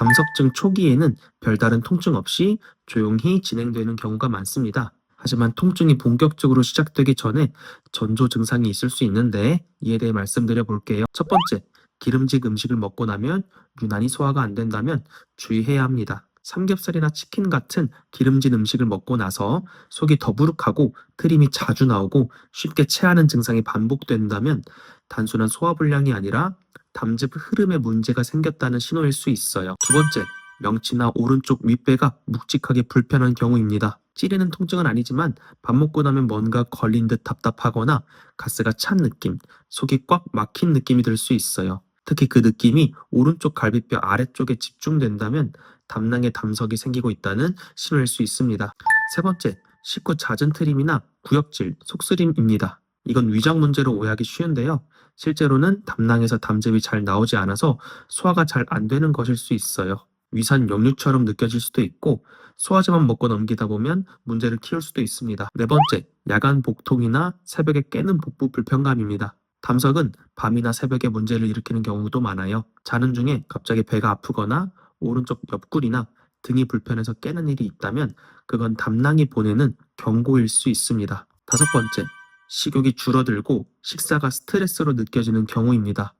담석증 초기에는 별다른 통증 없이 조용히 진행되는 경우가 많습니다. 하지만 통증이 본격적으로 시작되기 전에 전조 증상이 있을 수 있는데 이에 대해 말씀드려 볼게요. 첫 번째, 기름진 음식을 먹고 나면 유난히 소화가 안 된다면 주의해야 합니다. 삼겹살이나 치킨 같은 기름진 음식을 먹고 나서 속이 더부룩하고 트림이 자주 나오고 쉽게 체하는 증상이 반복된다면 단순한 소화불량이 아니라 담즙 흐름에 문제가 생겼다는 신호일 수 있어요. 두 번째, 명치나 오른쪽 윗배가 묵직하게 불편한 경우입니다. 찌르는 통증은 아니지만 밥 먹고 나면 뭔가 걸린 듯 답답하거나 가스가 찬 느낌, 속이 꽉 막힌 느낌이 들 수 있어요. 특히 그 느낌이 오른쪽 갈비뼈 아래쪽에 집중된다면 담낭에 담석이 생기고 있다는 신호일 수 있습니다. 세 번째, 식후 잦은 트림이나 구역질, 속쓰림입니다. 이건 위장 문제로 오해하기 쉬운데요. 실제로는 담낭에서 담즙이 잘 나오지 않아서 소화가 잘 안 되는 것일 수 있어요. 위산 역류처럼 느껴질 수도 있고 소화제만 먹고 넘기다 보면 문제를 키울 수도 있습니다. 네 번째, 야간 복통이나 새벽에 깨는 복부 불편감입니다. 담석은 밤이나 새벽에 문제를 일으키는 경우도 많아요. 자는 중에 갑자기 배가 아프거나 오른쪽 옆구리나 등이 불편해서 깨는 일이 있다면 그건 담낭이 보내는 경고일 수 있습니다. 다섯 번째, 식욕이 줄어들고 식사가 스트레스로 느껴지는 경우입니다.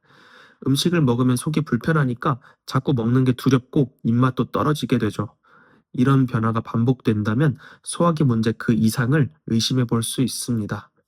음식을 먹으면 속이 불편하니까 자꾸 먹는 게 두렵고 입맛도 떨어지게 되죠. 이런 변화가 반복된다면 소화기 문제 그 이상을 의심해 볼 수 있습니다.